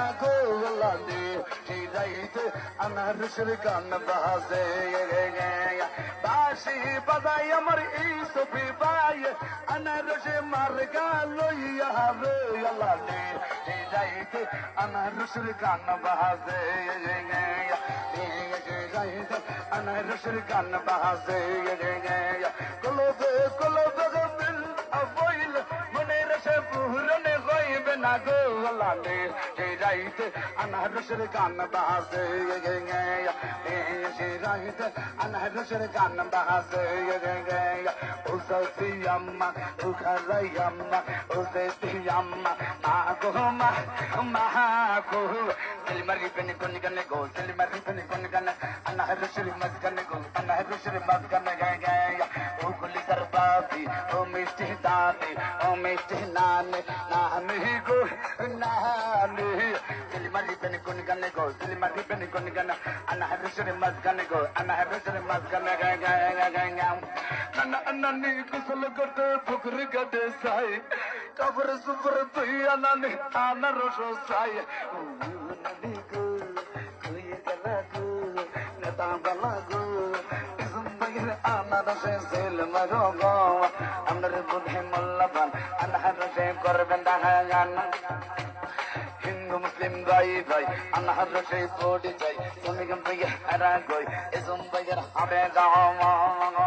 না গো আল্লাহ দে সেই রাইতে আনারসের গান বাজে বাসি বাজাই আমার এই সফি বাই আনারসে মার গালইয়া রে আল্লাহ দে সেই রাইতে আনারসের গান বাজে রাইতে আনারসের গান বাজে কলবে কলবে না গো আল্লাহ রে যাইতে আনারসের গান বাজে রাইতে আনারসের গান বাজে ও সফিয়াম্মা ও খারাইয়াম্মা ও দেতিয়াম্মা মা গো মা মা গো দিল মারি পেনি কোন গানে গো দিল মারি পেনি কোন গানে আনারসের মজগানে গো আনারসের মজগানে গায় গায় ও গুলি দরবাবি ও মিষ্টি দাদি ও মিষ্টি নানে নানে গো নানে পেনি কোন গানে গো দিল মারি পেনি কোন গানে আনারসের মজগানে গো আনারসের মজগানে গায় গায় গায় গায় নানা নানি কুসল করতে ফুকর গডে সাই কবর সুবর তুই আনানি আনারস সাই নদী গো তুই গলা গো নেতা গলা গো জিন্দগির আনারসে সেল মারো গো আমার বুধে মোল্লাবান আনারসে করবেন দাহাগান হিন্দু মুসলিম ভাই ভাই আনারসে পড়ে যাই তুমি গম হারা গই এজম বাইয়ের হারে গাও মাই